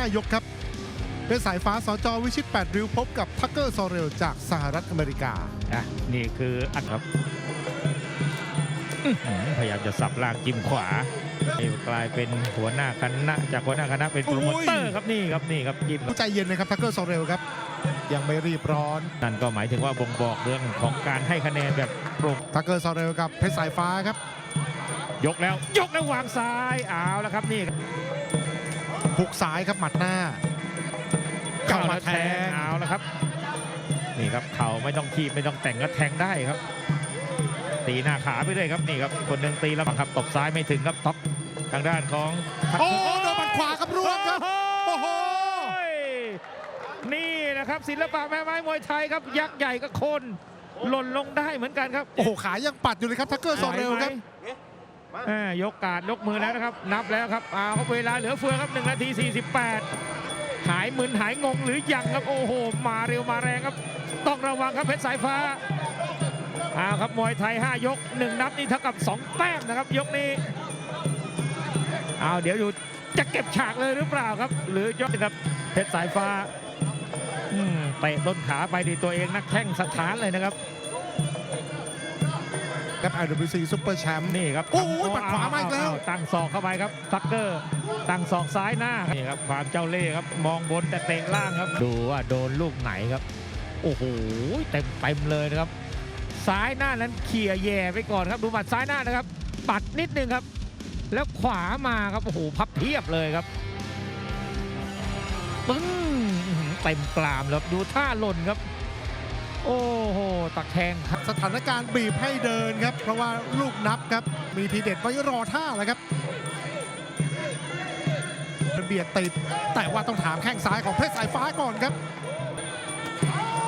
5 ยกครับ เป็นสายฟ้าสจวิชิต 8 ริ้วพบกับทักเกอร์ซอเรลจากสหรัฐอเมริกา นะนี่คืออันครับอื้อหือพยายามจะสับล่างจิ้มขวา กลายเป็นหัวหน้าคณะ จากหัวหน้าคณะเป็นโปรโมเตอร์ครับนี่ครับนี่ครับจิ้มผู้ใจเย็นนะครับทักเกอร์ซอเรลครับ ยังไม่รีบร้อน นั่นก็หมายถึงว่าบ่งบอกเรื่องของการให้คะแนนแบบโปร่งทักเกอร์ซอเรลกับเพชรสายฟ้าครับ ยกแล้วยกแล้ววางซ้ายเอาแล้วครับนี่ หุกซ้ายครับหมัดหน้าเข้ามาแทงเอาแล้วครับนี่ครับเข่าไม่ต้องคีบไม่ต้องแต่งก็แทงได้ครับ ตีหน้าขาไปเลยครับนี่ครับคนหนึ่งตีแล้วบังคับตบซ้ายไม่ถึงครับท็อปทางด้านของโอ้โดนหมัดขวาครับร่วงครับโอ้โหนี่นะครับศิลปะแม่ไม้มวยไทยครับ ยักษ์ใหญ่กับคนหล่นลงได้เหมือนกันครับ โอ้โหขายังปัดอยู่เลยครับทักเกอร์ซอเรลครับแม่ ยกการดยกมือแล้วนะครับ นับแล้วครับเอาครับเวลาเหลือเฟือครับ1นาที 48 หายมึนหายงงหรือยังครับโอ้โห มาเร็วมาแรงครับ ต้องระวังครับเพชรสายฟ้าเอาครับมวยไทย 5 ยก 1 นับนี่เท่ากับ 2 แต้มนะครับ ยกนี้เอาเดี๋ยวอยู่จะเก็บฉากเลยหรือเปล่าครับ หรือยกครับเพชรสายฟ้าเตะต้นขาไปดีตัวเองนักแข้งสถานเลยนะครับ ครับ IWC ซุปเปอร์แชมป์นี่ครับโอ้โหปัดขวามาอีกแล้วเตั้งศอกเข้าไปครับทักเกอร์ตั้งศอกซ้ายหน้านี่ครับความเจ้าเล่ห์ครับมองบนแต่เตะล่างครับ ดูว่าโดนลูกไหนครับ โอ้โหเต็มเต็มๆเลยนะครับ ซ้ายหน้านั้นเขี่ยแย่ไปก่อนครับดูหมัดซ้ายหน้านะครับ ปัดนิดนึงครับ แล้วขวามาครับโอ้โหพับเพียบเลยครับปึ้งอื้อหือเต็มกรามแล้วดูท่าหล่นครับ โอ้โหตะแคงครับสถานการณ์บีบให้เดินครับ เพราะว่าลูกนับครับ มีทีเด็ดไว้รอท่าแล้วครับเบียดติด แต่ว่าต้องถามแข้งซ้ายของเพชรสายฟ้าก่อนครับ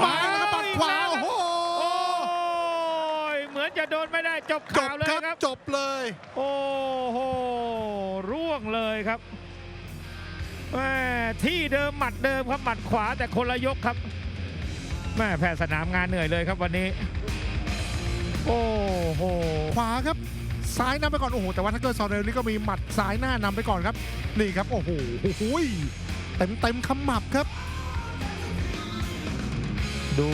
มาแล้วครับปัดขวาโอ้โหโอ้ยเหมือนจะโดนไม่ได้จบจข่าบวเลยครับครับ จบเลย โอ้โห ร่วงเลยครับแม่ที่เดิมหมัดเดิมครับหมัดขวาแต่คนละยกครับ แม่แพทย์สนามงานเหนื่อยเลยครับวันนี้ โอ้โห ขวาครับ ซ้ายนำไปก่อน โอ้โห แต่ว่าถ้าเกิดซอเรลนี่ก็มีหมัดซ้ายหน้านำไปก่อนครับ นี่ครับ โอ้โหโอ้โหเต็มเต็มๆขมับครับ ดู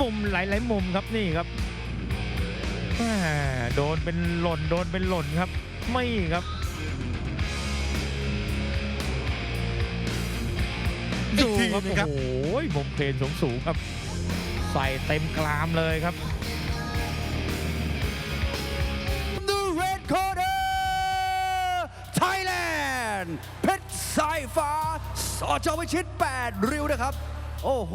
มุมหลายๆมุมครับนี่ครับแม่โดนเป็นหล่น โดนเป็นหล่นครับ ไม่ครับอีกดูทีครับหนึงครับโอ้โหมุมเพลนสูงสูงๆครับ ใส่เต็มกรามเลยครับ The Red Corner Thailand เพชรสายฟ้าสอจอวิชิต 8 ริ้วนะครับ โอ้โห